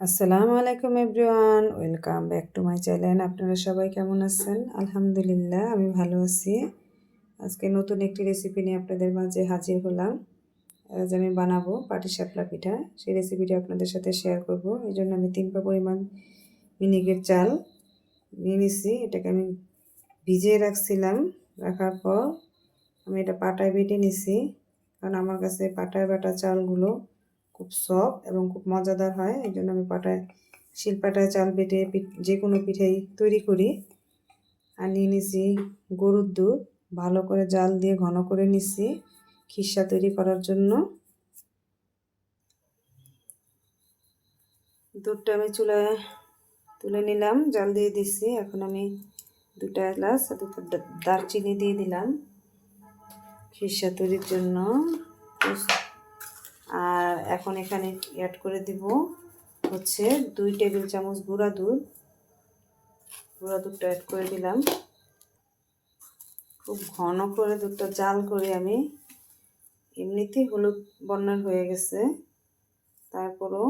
আসসালামু আলাইকুম everyone, welcome back to my channel. আপনারা সবাই কেমন আছেন? আলহামদুলিল্লাহ, আমি ভালো আছি। আজকে নতুন একটি রেসিপি নিয়ে আপনাদের মাঝে হাজির হলাম। আজ আমি বানাবো পাটি পাটিসাপলা পিঠা। সেই রেসিপিটা আপনাদের সাথে শেয়ার করব। এই জন্য আমি তিন পা পরিমাণ মিনিকের চাল নিয়ে নিছি। এটাকে আমি ভিজিয়ে রাখছিলাম। রাখার পর আমি এটা পাটায় বেটে নিছি। কারণ আমার কাছে পাটায় বাটা চালগুলো খুব সফট এবং খুব মজাদার হয়। এই জন্য আমি পাটায়, শিলপাটায় চাল বেটে যে কোনো পিঠাই তৈরি করি। আর নিয়ে নিছি গরুর দুধ, ভালো করে জাল দিয়ে ঘন করে নিছি খিসা তৈরি করার জন্য। দুধটা আমি চুলায় তুলে নিলাম, জাল দিয়ে দিচ্ছি এখন আমি দুটা এলাচ দুটো দারচিনি দিয়ে দিলাম। খিসা তৈরির জন্য। আর এখন এখানে অ্যাড করে দিব হচ্ছে দুই টেবিল চামচ গুঁড়া দুধ। গুঁড়া দুধটা অ্যাড করে দিলাম। খুব ঘন করে দুধটা জাল করে আমি এমনিতেই হলুদ বন্যার হয়ে গেছে। তারপরও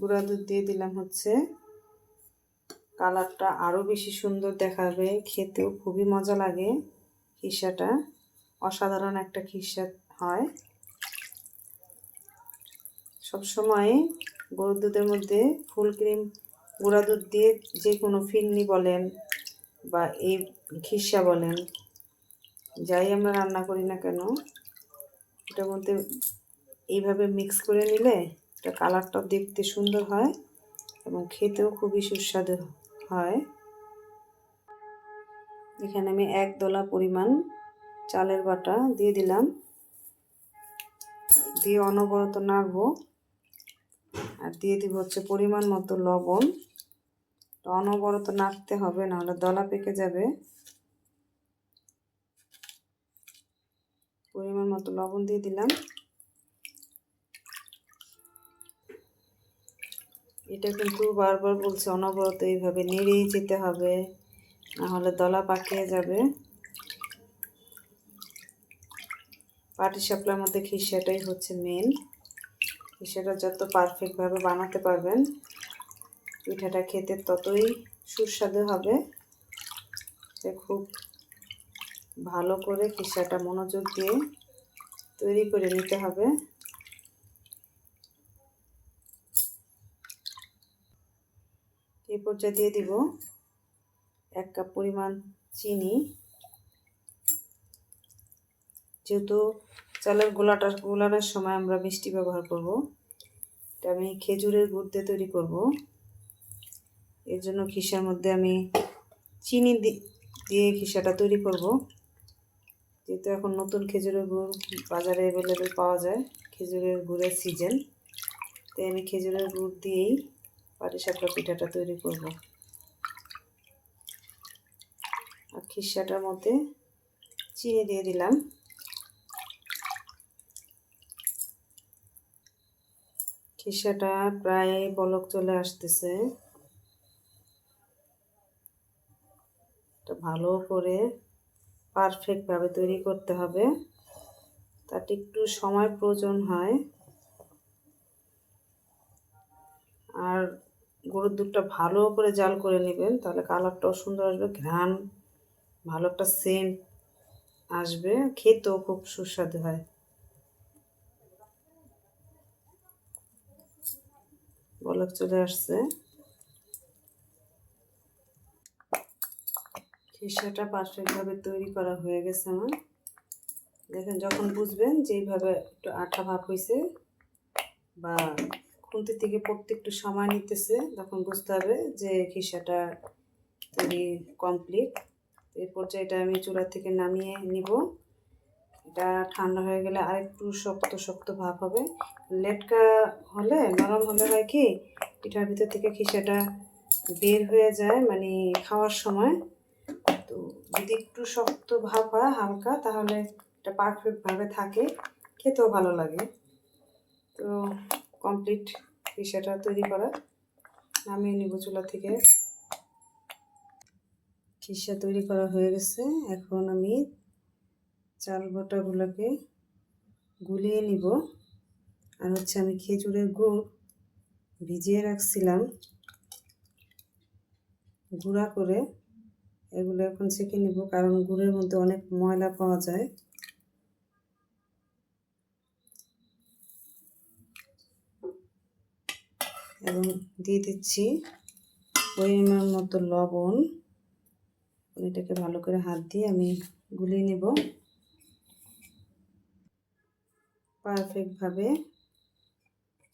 গুঁড়া দুধ দিয়ে দিলাম হচ্ছে। কালারটা আরও বেশি সুন্দর দেখাবে, খেতেও খুবই মজা লাগে খিসাটা অসাধারণ একটা খিসা হয়। সবসময় গরুর দুধের মধ্যে ফুল ক্রিম, গুঁড়া দুধ দিয়ে যে কোনো ফিরনি বলেন বা এই খিসা বলেন, যাই আমরা রান্না করি না কেন, এটার মধ্যে এইভাবে মিক্স করে নিলে এটা কালারটা দেখতে সুন্দর হয় এবং খেতেও খুবই সুস্বাদু হয়। এখানে আমি এক দলা পরিমাণ চালের বাটা দিয়ে দিলাম। দিয়ে অনবরত নাড়বো। আর দিয়ে দিব হচ্ছে পরিমাণ মতো লবণ। অনবরত নাড়তে হবে, নাহলে দলা পেকে যাবে। পরিমাণ মতো লবণ দিয়ে দিলাম। এটা কিন্তু বারবার বলছে, অনবরত এইভাবে নেড়েই যেতে হবে, নাহলে দলা পাকিয়ে যাবে। পাটি সাপলার মধ্যে খিসাটাই হচ্ছে মেন সেটা যত পারফেক্টভাবে বানাতে পারবেন, পিঠাটা খেতে ততই সুস্বাদু হবে। খুব ভালো করে খিসাটা মনোযোগ দিয়ে তৈরি করে নিতে হবে। এই পর্যায়ে দিয়ে দিব এক কাপ পরিমাণ চিনি। যেহেতু চালের গোলাটা গোলানোর সময় আমরা মিষ্টি ব্যবহার করব। এটা আমি খেজুরের গুড় দিয়ে তৈরি করব। এর জন্য খিসার মধ্যে আমি চিনি দিয়ে খিসাটা তৈরি করব। যেহেতু এখন নতুন খেজুরের গুড় বাজারে অ্যাভেলেবেল পাওয়া যায়, খেজুরের গুড়ের সিজন তাই আমি খেজুরের গুড় দিয়েই পাটিসাপটা পিঠাটা তৈরি করব। আর খিসাটার মধ্যে চিনি দিয়ে দিলাম। খিসাটা প্রায় বলক চলে আসতেছে। ভালো করে পারফেক্টভাবে তৈরি করতে হবে। তাতে একটু সময় প্রয়োজন হয়। আর গরুর দুধটা ভালো করে জাল করে নেবেন, তাহলে কালারটাও সুন্দর আসবে, ঘ্রাণ, ভালো একটা সেন্ট আসবে, খেতেও খুব সুস্বাদু হয়। বলক চলে আসছে। খিসাটা পারফেক্টভাবে তৈরি করা হয়ে গেছে আমার। দেখেন, যখন বুঝবেন যে এইভাবে একটু আঠা ভাব হয়েছে বা খুন্তি থেকে পড়তে একটু সময় নিতেছে, তখন বুঝতে হবে যে খিসাটা তৈরি কমপ্লিট এই পর্যায়ে আমি চূড়া থেকে নামিয়ে নিব। এটা ঠান্ডা হয়ে গেলে আরেকটু শক্ত শক্ত ভাব হবে। লেটকা হলে, নরম হলে হয় কি, পিঠার ভিতর থেকে খিসাটা বের হয়ে যায় মানে খাওয়ার সময়। তো যদি একটু শক্ত ভাব হয়, হালকা, তাহলে এটা পারফেক্টভাবে থাকে। খেতেও ভালো লাগে। তো কমপ্লিট খিসাটা তৈরি করা। নামিয়ে নিব চুলা থেকে। খিসা তৈরি করা হয়ে গেছে। এখন আমি চাল বটাগুলোকে গুলিয়ে নিব। আর হচ্ছে আমি খেজুরের গুড় ভিজিয়ে রাখছিলাম। গুঁড়া করে এগুলো এখন ছেঁকে নিব, কারণ গুড়ের মধ্যে অনেক ময়লা পাওয়া যায়। এবং দিয়ে দিচ্ছি পরিমাণ মতো লবণ। এটাকে ভালো করে হাত দিয়ে আমি গুলিয়ে নেব। পারফেক্টভাবে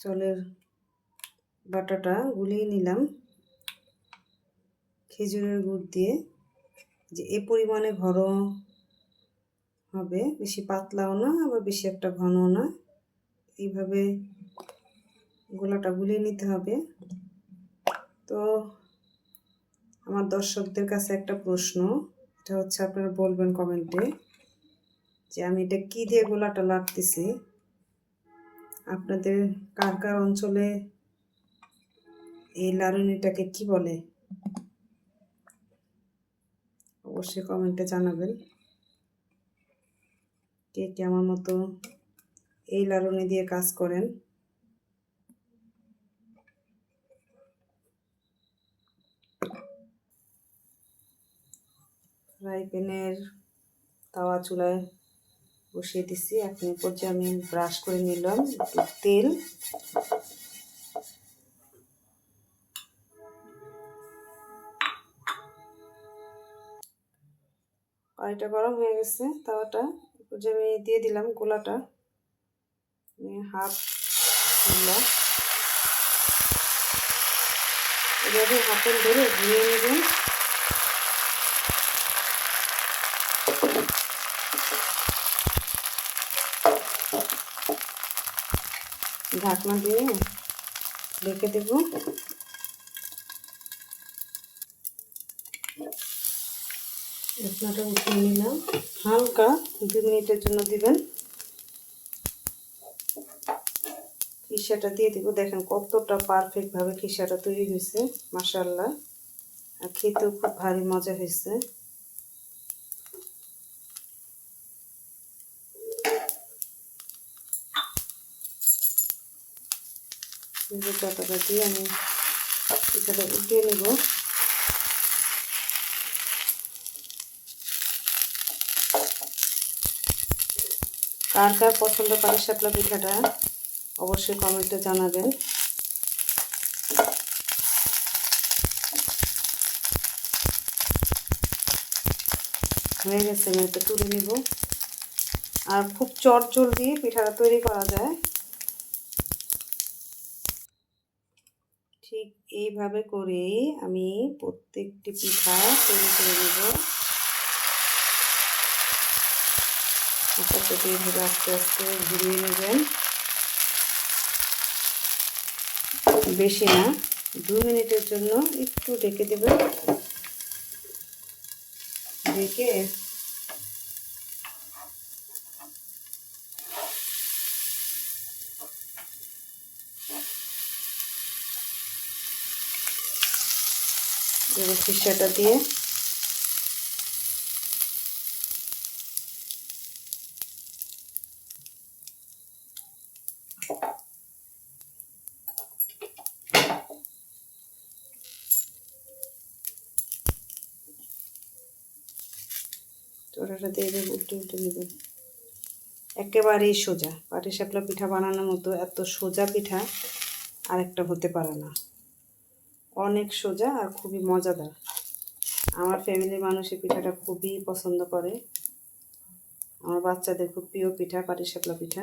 চলের বাটাটা গুলিয়ে নিলাম। খেজুরের গুড় দিয়ে যে এ পরিমাণে ঘন হবে, বেশি পাতলাও না, আবার বেশি একটা ঘন না। এইভাবে গোলাটা গুলিয়ে নিতে হবে। তো আমার দর্শকদের কাছে একটা প্রশ্ন, এটা হচ্ছে আপনারা বলবেন কমেন্টে যে আমি এটা কী দিয়ে গোলাটা লাগতেছি আপনাদের কার কার অঞ্চলে এই লাড়ুনিটাকে কি বলে? অবশ্যই কমেন্টে জানাবেন। কে কে আমার মতো এই লাড়ুনি দিয়ে কাজ করেন? ফ্রাই প্যানের তাওয়া চুলায় বসিয়ে দিছি। এখন পর্যায়ে আমি ব্রাশ করে নিলাম তেল। কড়াইটা গরম হয়ে গেছে, তাওয়াটা। যে আমি দিয়ে দিলাম গোলাটা, আমি হাফ গোলা। এভাবে হাতের ধরে ধুয়ে নেবেন। ঢাকনা দিয়ে রেখে দেব। ঢাকনাটা উঠিয়ে নিলাম। হালকা দু মিনিটের জন্য দিবেন। খিসাটা দিয়ে দিব। দেখেন কতটা পারফেক্টভাবে খিসাটা তৈরি হয়েছে মাসাল্লাহ আর খেতেও খুব ভারী মজা হয়েছে। চাটাটা দিয়ে আমি পিঠাটা উঠিয়ে নেব। কার কার পছন্দ পারে শাপলা পিঠাটা অবশ্যই কমেন্টে জানাবেন। হয়ে গেছে, আমি তুলে নিব। আর খুব চট জলদি পিঠাটা তৈরি করা যায়। এইভাবে করেই আমি প্রত্যেকটি পিঠা তৈরি করে নেব। এইভাবে আস্তে আস্তে ঘুরিয়ে নেবেন। বেশি না, দু মিনিটের জন্য একটু ঢেকে দেবেন। ঢেকে এবার ফিসাটা দিয়ে। চোরাটা দিয়ে দেবে, উল্টে উল্টে নেবেন একেবারেই সোজা। পাটি সাপলা পিঠা বানানোর মতো এত সোজা পিঠা আরেকটা হতে পারে না। অনেক সোজা আর খুবই মজাদার। আমার ফ্যামিলির মানুষ এই পিঠাটা খুবই পছন্দ করে। আমার বাচ্চাদের খুব প্রিয় পিঠা পাটিসাপলা পিঠা।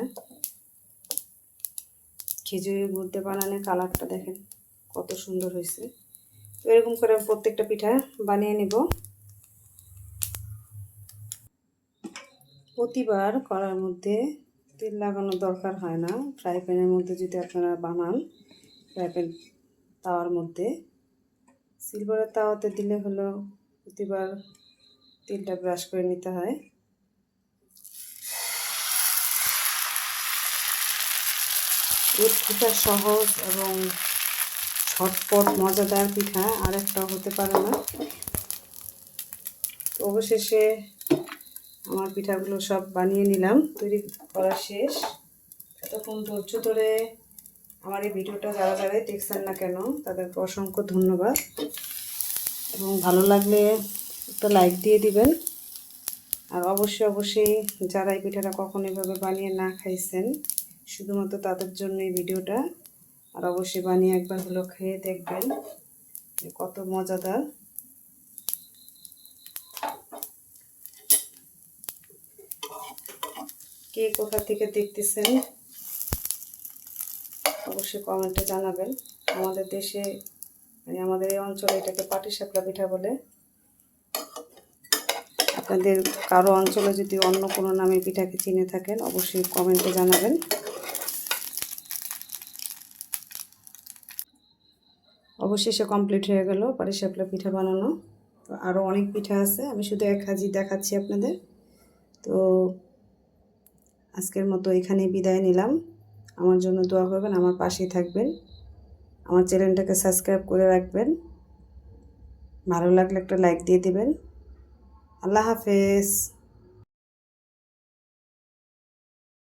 খিচুড়ি গুড়তে বানানো কালারটা দেখেন, কত সুন্দর হয়েছে। তো এরকম করে প্রত্যেকটা পিঠা বানিয়ে নেব। প্রতিবার করার মধ্যে তেল লাগানোর দরকার হয় না। ফ্রাই প্যানের মধ্যে যদি আপনারা বানান, ফ্রাই প্যান তাওয়ার মধ্যে। সিলভারের তাওয়াতে দিলে হলো প্রতিবার তেলটা ব্রাশ করে নিতে হয়। এর থেকে সহজ এবং ছটপট মজাদার পিঠা আর একটাও হতে পারে না। অবশেষে আমার পিঠাগুলো সব বানিয়ে নিলাম, তৈরি করা শেষ। তখন ধৈর্য ধরে আমার এই ভিডিওটা যারা যারাই দেখছেন না কেন, তাদেরকে অসংখ্য ধন্যবাদ। এবং ভালো লাগলে একটা লাইক দিয়ে দিবেন। আর অবশ্যই অবশ্যই যারা এই পিঠাটা কখনো এভাবে বানিয়ে না খাইছেন, শুধুমাত্র তাদের জন্য এই ভিডিওটা। আর অবশ্যই বানিয়ে একবার হলো খেয়ে দেখবেন কত মজাদার। কে কোথা থেকে দেখতেছেন? অবশ্যই কমেন্টে জানাবেন। আমাদের দেশে মানে আমাদের এই অঞ্চলে এটাকে পাটিসাপলা পিঠা বলে। আপনাদের কারও অঞ্চলে যদি অন্য কোনো নামে পিঠাকে চিনে থাকেন, অবশ্যই কমেন্টে জানাবেন। অবশেষে কমপ্লিট হয়ে গেল পাটিসাপলা পিঠা বানানো। তো আরও অনেক পিঠা আছে। আমি শুধু এক হাজি দেখাচ্ছি আপনাদের। তো আজকের মতো এখানেই বিদায় নিলাম। আমার জন্য দোয়া করবেন, আমার পাশেই থাকবেন। আমার চ্যানেলটাকে সাবস্ক্রাইব করে রাখবেন। ভালো লাগলে একটা লাইক দিয়ে দেবেন। আল্লাহ হাফেজ।